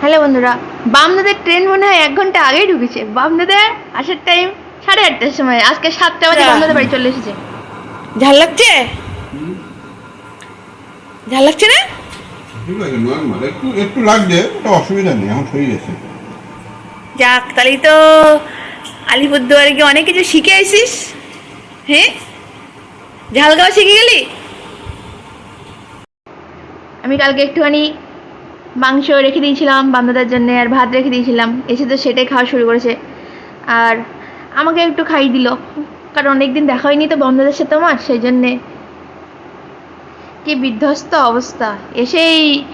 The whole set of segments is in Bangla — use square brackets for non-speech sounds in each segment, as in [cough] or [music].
হ্যালো বন্ধুরা বামদাদের ট্রেন মনে হয় এক ঘণ্টা আগেই ঢুকেছে। বামদাদের আসার টাইম সাড়ে আটটার সময় আজকে সাতটা বাজে আচ্ছা। বামদাদের বাড়ি চলে এসেছে। ঝাল লাগছে? ঝাল লাগছে না? আছে একটু একটু লাগবে অসুবিধা নেই এখন হয়ে গেছে। যাক তাহলেই তো আলিপুরদুয়ারে গিয়ে অনেক কিছু শিখে আইসিস হ্যাঁ? ঝাল শিখে গেলি? আমি কালকে একটুখানি মাংস রেখে দিয়েছিলাম বামদাদার জন্য, আর ভাত রেখে দিয়েছিলাম। এসে তো সেটাই খাওয়া শুরু করেছে। আর আমাকে একটু খাইয়ে দিল। কারণ অনেকদিন দেখা হয়নি তো বামদাদের সাথে আমার, সেই জন্যে। কি বিধ্বস্ত অবস্থা। এসেই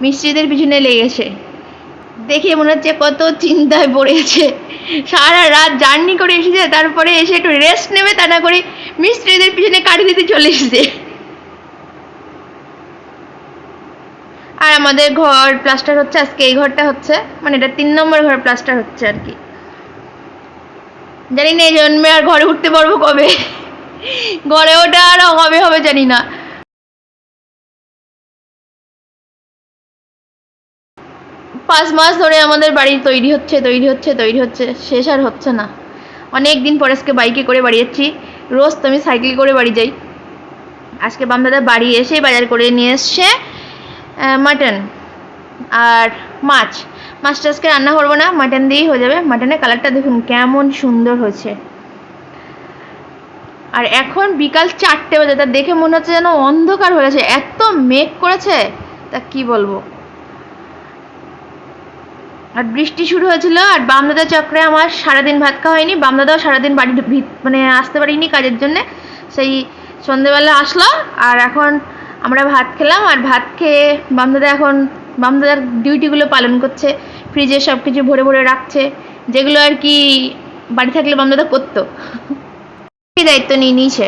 মিস্ত্রিদের পিছনে লেগেছে। দেখে মনে হচ্ছে কত চিন্তায় পড়েছে সারা রাত জার্নি করে এসেছে, তারপরে এসে একটু রেস্ট নেবে তা না করে মিস্ত্রিদের পিছনে কাটি দিতে চলে এসেছে। আমাদের ঘর প্লাস্টার হচ্ছে, আজকে এই ঘরটা হচ্ছে মানে এটা তিন নম্বর ঘর প্লাস্টার হচ্ছে আর কি। জানি না, এই জন্মে আর ঘরে উঠতে পারব কবে? ঘরে ওটা আর হবে হবে জানি না। পাঁচ মাস ধরে আমাদের বাড়ি তৈরি হচ্ছে তৈরি হচ্ছে তৈরি হচ্ছে, শেষ আর হচ্ছে না। অনেক দিন পরে আজকে বাইকে করে বাড়ি যাচ্ছি, রোজ তো আমি সাইকেল করে বাড়ি যাই। আজকে বামদাদা বাড়ি এসে বাজার করে নিয়ে এসছে মাটন আর মাছ। মাছটা আজকে রান্না করব না মাটন দিয়েই হয়ে যাবে। মাটনের কালারটা দেখুন, কেমন সুন্দর হয়েছে। আর এখন বিকাল চারটে বাজে, তা দেখে মনে হচ্ছে যেন অন্ধকার হয়ে গেছে এত মেঘ করেছে, তা কি বলব? আর বৃষ্টি শুরু হয়েছিল, আর বামদাদা চক্রে আমার সারাদিন ভাত খাওয়া হয়নি। বামদাদাও সারাদিন বাড়ি মানে আসতে পারিনি কাজের জন্যে। সেই সন্ধেবেলা আসলো, আর এখন আমরা ভাত খেলাম আর ভাত খেয়ে বামদাদা এখন, বামদাদার ডিউটিগুলো পালন করছে, ফ্রিজে সব কিছু ভরে ভরে রাখছে, যেগুলো আর কি বাড়ি থাকলে বামদাদা করতো। [laughs] দায়িত্ব নিয়ে নিয়েছে।